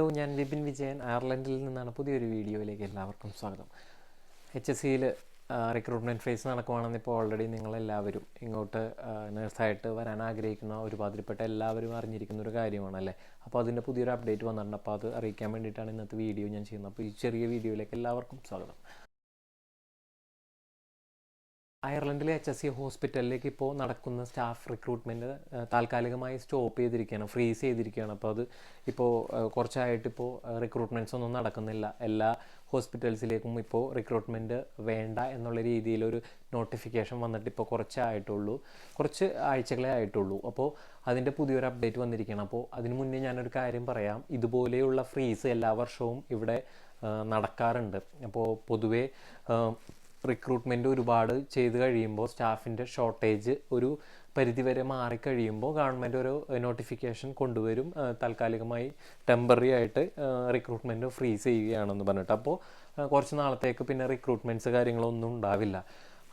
Hello ഞാൻ വിപിൻ വിജയൻ അയർലൻഡിൽ നിന്നാണ് പുതിയൊരു വീഡിയോയിലേക്ക് എല്ലാവർക്കും സ്വാഗതം. എച്ച് എസ് സിയിൽ റിക്രൂട്ട്മെന്റ് ഫേസ് നടക്കുവാണെന്ന് ഇപ്പോൾ ഓൾറെഡി നിങ്ങളെല്ലാവരും ഇങ്ങോട്ട് നേഴ്സായിട്ട് വരാൻ ആഗ്രഹിക്കുന്ന ഒരുപാതിരിപ്പെട്ട എല്ലാവരും അറിഞ്ഞിരിക്കുന്ന ഒരു കാര്യമാണല്ലേ? അപ്പോൾ അതിന്റെ പുതിയൊരു അപ്ഡേറ്റ് വന്നിട്ടുണ്ട്. അപ്പോൾ അത് അറിയിക്കാൻ വേണ്ടിയിട്ടാണ് ഇന്നത്തെ വീഡിയോ ഞാൻ ചെയ്യുന്നത്. അപ്പോൾ ഈ ചെറിയ വീഡിയോയിലേക്ക് എല്ലാവർക്കും സ്വാഗതം. അയർലൻഡിലെ എച്ച് എസ് സി ഹോസ്പിറ്റലിലേക്ക് ഇപ്പോൾ നടക്കുന്ന സ്റ്റാഫ് റിക്രൂട്ട്മെന്റ് താൽക്കാലികമായി സ്റ്റോപ്പ് ചെയ്തിരിക്കുകയാണ് ഫ്രീസ് ചെയ്തിരിക്കുകയാണ്. അപ്പോൾ അത് ഇപ്പോൾ കുറച്ചായിട്ട് ഇപ്പോൾ റിക്രൂട്ട്മെന്റ്സ് ഒന്നും നടക്കുന്നില്ല. എല്ലാ ഹോസ്പിറ്റൽസിലേക്കും ഇപ്പോൾ റിക്രൂട്ട്മെന്റ് വേണ്ട എന്നുള്ള രീതിയിലൊരു നോട്ടിഫിക്കേഷൻ വന്നിട്ട് ഇപ്പോൾ കുറച്ചായിട്ടുള്ളൂ. കുറച്ച് ആഴ്ചകളെ ആയിട്ടുള്ളൂ. അപ്പോൾ അതിന്റെ പുതിയൊരു അപ്ഡേറ്റ് വന്നിരിക്കുകയാണ്. അപ്പോൾ അതിന് മുന്നേ ഞാനൊരു കാര്യം പറയാം. ഇതുപോലെയുള്ള ഫ്രീസ് എല്ലാ വർഷവും ഇവിടെ നടക്കാറുണ്ട്. അപ്പോൾ പൊതുവേ റിക്രൂട്ട്മെന്റ് ഒരുപാട് ചെയ്ത് കഴിയുമ്പോൾ സ്റ്റാഫിന്റെ ഷോർട്ടേജ് ഒരു പരിധിവരെ മാറിക്കഴിയുമ്പോൾ ഗവൺമെന്റ് ഒരു നോട്ടിഫിക്കേഷൻ കൊണ്ടുവരും. താൽക്കാലികമായി ടെമ്പററി ആയിട്ട് റിക്രൂട്ട്മെന്റ് ഫ്രീസ് ചെയ്യുകയാണെന്ന് പറഞ്ഞിട്ട്. അപ്പോൾ കുറച്ച് നാളത്തേക്ക് പിന്നെ റിക്രൂട്ട്മെന്റ്സ് കാര്യങ്ങളൊന്നും ഉണ്ടാവില്ല.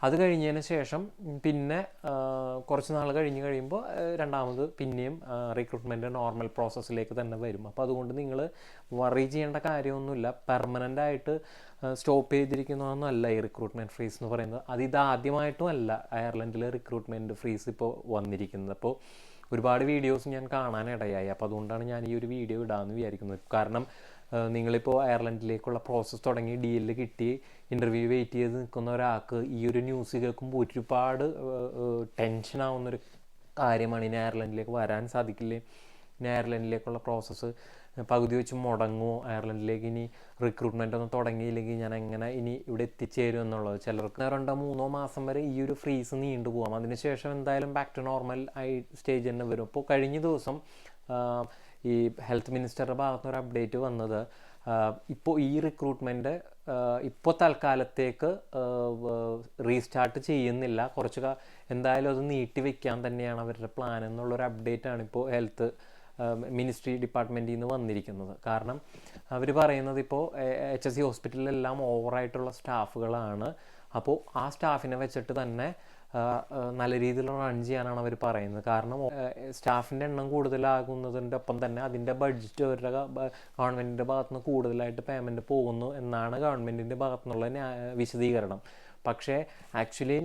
അത് കഴിഞ്ഞതിന് ശേഷം പിന്നെ കുറച്ച് നാൾ കഴിഞ്ഞ് കഴിയുമ്പോൾ രണ്ടാമത് പിന്നെയും റിക്രൂട്ട്മെന്റ് നോർമൽ പ്രോസസ്സിലേക്ക് തന്നെ വരും. അപ്പോൾ അതുകൊണ്ട് നിങ്ങൾ വറി ചെയ്യേണ്ട കാര്യമൊന്നുമില്ല. പെർമനന്റ് ആയിട്ട് സ്റ്റോപ്പ് ചെയ്തിരിക്കുന്നതൊന്നുമല്ല ഈ റിക്രൂട്ട്മെന്റ് ഫ്രീസ് എന്ന് പറയുന്നത്. അത് ഇതാദ്യമായിട്ടും അല്ല അയർലൻഡിൽ റിക്രൂട്ട്മെന്റ് ഫ്രീസ് ഇപ്പോൾ വന്നിരിക്കുന്നത്. അപ്പോൾ ഒരുപാട് വീഡിയോസ് ഞാൻ കാണാനിടയായി. അപ്പോൾ അതുകൊണ്ടാണ് ഞാൻ ഈ ഒരു വീഡിയോ ഇടാമെന്ന് വിചാരിക്കുന്നത്. കാരണം നിങ്ങളിപ്പോൾ അയർലൻഡിലേക്കുള്ള പ്രോസസ്സ് തുടങ്ങി ഡി എല്ലിൽ കിട്ടി ഇന്റർവ്യൂ വെയിറ്റ് ചെയ്ത് നിൽക്കുന്ന ഒരാൾക്ക് ഈ ഒരു ന്യൂസ് കേൾക്കുമ്പോൾ ഒരുപാട് ടെൻഷനാവുന്നൊരു കാര്യമാണ് ഇനി അയർലൻഡിലേക്ക് വരാൻ സാധിക്കില്ലേ? ഇനി അയർലൻഡിലേക്കുള്ള പ്രോസസ്സ് പകുതി വെച്ച് മുടങ്ങുമോ അയർലൻഡിലേക്ക് ഇനി റിക്രൂട്ട്മെന്റ് ഒന്നും തുടങ്ങിയില്ലെങ്കിൽ ഞാൻ എങ്ങനെ ഇനി ഇവിടെ എത്തിച്ചേരും എന്നുള്ളത്? ചിലർക്ക് രണ്ടോ മൂന്നോ മാസം വരെ ഈ ഒരു ഫ്രീസ് നീണ്ടു പോകാം അതിനുശേഷം എന്തായാലും ബാക്ക് ടു നോർമൽ ആയി സ്റ്റേജ് തന്നെ വരും. അപ്പോൾ കഴിഞ്ഞ ദിവസം ഈ ഹെൽത്ത് മിനിസ്റ്ററുടെ ഭാഗത്തുനിന്ന് ഒരു അപ്ഡേറ്റ് വന്നത്. ഇപ്പോൾ ഈ റിക്രൂട്ട്മെന്റ് ഇപ്പോൾ തൽക്കാലത്തേക്ക് റീസ്റ്റാർട്ട് ചെയ്യുന്നില്ല. കുറച്ച് എന്തായാലും അത് നീട്ടി വെക്കാൻ തന്നെയാണ് അവരുടെ പ്ലാൻ എന്നുള്ളൊരു അപ്ഡേറ്റ് ആണ് ഇപ്പോൾ ഹെൽത്ത് മിനിസ്ട്രി ഡിപ്പാർട്ട്മെന്റിൽ നിന്ന് വന്നിരിക്കുന്നത്. കാരണം അവർ പറയുന്നത് ഇപ്പോൾ എച്ച് എസ് സി ഹോസ്പിറ്റലിലെല്ലാം ഓവറായിട്ടുള്ള സ്റ്റാഫുകളാണ്. അപ്പോൾ ആ സ്റ്റാഫിനെ വെച്ചിട്ട് തന്നെ നല്ല രീതിയിൽ റൺ ചെയ്യാനാണ് അവർ പറയുന്നത്. കാരണം സ്റ്റാഫിന്റെ എണ്ണം കൂടുതലാകുന്നതിന്റെ ഒപ്പം തന്നെ അതിന്റെ ബഡ്ജറ്റ് അവരുടെ ഗവൺമെന്റിന്റെ ഭാഗത്തു നിന്ന് കൂടുതലായിട്ട് പേയ്മെന്റ് പോകുന്നു എന്നാണ് ഗവൺമെന്റിന്റെ ഭാഗത്തു നിന്നുള്ള വിശദീകരണം. പക്ഷേ ആക്ച്വലി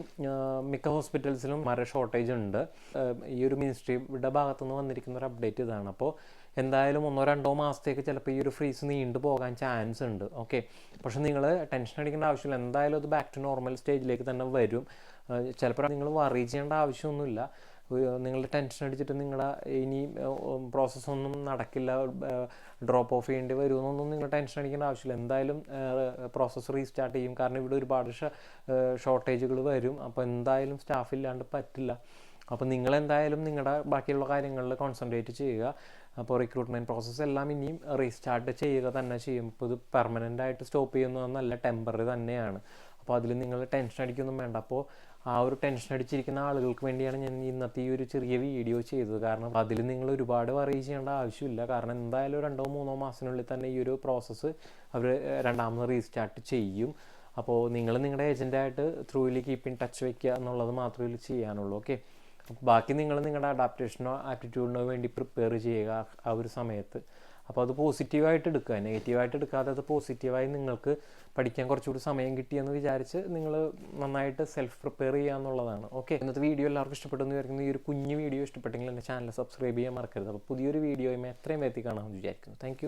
മിക്ക ഹോസ്പിറ്റൽസിലും മര ഷോർട്ടേജ് ഉണ്ട്. ഈ ഒരു മിനിസ്ട്രിയുടെ ഭാഗത്തുനിന്ന് വന്നിരിക്കുന്ന ഒരു അപ്ഡേറ്റ് ഇതാണ്. അപ്പോൾ എന്തായാലും ഒന്നോ രണ്ടോ മാസത്തേക്ക് ചിലപ്പോൾ ഈ ഒരു ഫ്രീസ് നീണ്ടു പോകാൻ ചാൻസ് ഉണ്ട്. ഓക്കെ പക്ഷെ നിങ്ങൾ ടെൻഷൻ അടിക്കേണ്ട ആവശ്യമില്ല. എന്തായാലും അത് ബാക്ക് ടു നോർമൽ സ്റ്റേജിലേക്ക് തന്നെ വരും. ചിലപ്പോൾ നിങ്ങൾ വറി ചെയ്യേണ്ട ആവശ്യമൊന്നുമില്ല. നിങ്ങളുടെ ടെൻഷൻ അടിച്ചിട്ട് നിങ്ങളുടെ ഇനി പ്രോസസ്സൊന്നും നടക്കില്ല. ഡ്രോപ്പ് ഓഫ് ചെയ്യേണ്ടി വരുമെന്നൊന്നും നിങ്ങൾ ടെൻഷൻ അടിക്കേണ്ട ആവശ്യമില്ല. എന്തായാലും പ്രോസസ്സ് റീസ്റ്റാർട്ട് ചെയ്യും. കാരണം ഇവിടെ ഒരുപാട് ഷോർട്ടേജുകൾ വരും. അപ്പോൾ എന്തായാലും സ്റ്റാഫ് ഇല്ലാണ്ട് പറ്റില്ല. അപ്പോൾ നിങ്ങൾ എന്തായാലും നിങ്ങളുടെ ബാക്കിയുള്ള കാര്യങ്ങളിൽ കോൺസെൻട്രേറ്റ് ചെയ്യുക. അപ്പോൾ റിക്രൂട്ട്മെന്റ് പ്രോസസ്സ് എല്ലാം ഇനിയും റീസ്റ്റാർട്ട് ചെയ്യുക തന്നെ ചെയ്യും. ഇപ്പോൾ ഇത് പെർമനന്റ് ആയിട്ട് സ്റ്റോപ്പ് ചെയ്യുന്നതെന്നല്ല ടെമ്പററി തന്നെയാണ്. അപ്പോൾ അതിൽ നിങ്ങൾ ടെൻഷൻ അടിക്കൊന്നും വേണ്ട. അപ്പോൾ ആ ഒരു ടെൻഷൻ അടിച്ചിരിക്കുന്ന ആളുകൾക്ക് വേണ്ടിയാണ് ഞാൻ ഇന്നത്തെ ഈ ഒരു ചെറിയ വീഡിയോ ചെയ്തത്. കാരണം അതിൽ നിങ്ങൾ ഒരുപാട് വറി ചെയ്യേണ്ട ആവശ്യമില്ല. കാരണം എന്തായാലും രണ്ടോ മൂന്നോ മാസത്തിനുള്ളിൽ തന്നെ ഈ ഒരു പ്രോസസ്സ് അവർ രണ്ടാമത് റീസ്റ്റാർട്ട് ചെയ്യും. അപ്പോൾ നിങ്ങൾ നിങ്ങളുടെ ഏജന്റായിട്ട് ത്രൂയിൽ കീപ്പ് ഇൻ ടച്ച് വയ്ക്കുക എന്നുള്ളത് മാത്രമേ ചെയ്യാനുള്ളൂ. ഓക്കെ ബാക്കി നിങ്ങൾ നിങ്ങളുടെ അഡാപ്റ്റേഷനോ ആപ്റ്റിറ്റ്യൂഡിനോ വേണ്ടി പ്രിപ്പയർ ചെയ്യുക ആ ഒരു സമയത്ത്. അപ്പോൾ അത് പോസിറ്റീവായിട്ട് എടുക്കുക. നെഗറ്റീവായിട്ട് എടുക്കാതെ അത് പോസിറ്റീവായി നിങ്ങൾക്ക് പഠിക്കാൻ കുറച്ചുകൂടി സമയം കിട്ടിയെന്ന് വിചാരിച്ച് നിങ്ങൾ നന്നായിട്ട് സെൽഫ് പ്രിപ്പയർ ചെയ്യുക എന്നുള്ളതാണ്. ഓക്കെ ഇന്നത്തെ വീഡിയോ എല്ലാവർക്കും ഇഷ്ടപ്പെട്ടെന്ന് വിചാരിക്കുന്നു. ഈ ഒരു കുഞ്ഞു വീഡിയോ ഇഷ്ടപ്പെട്ടെങ്കിൽ എന്റെ ചാനൽ സബ്സ്ക്രൈബ് ചെയ്യാൻ മറക്കരുത്. അപ്പോൾ പുതിയൊരു വീഡിയോയും എത്രയും വേഗത്തിൽ കാണാമെന്ന് വിചാരിക്കുന്നു. താങ്ക്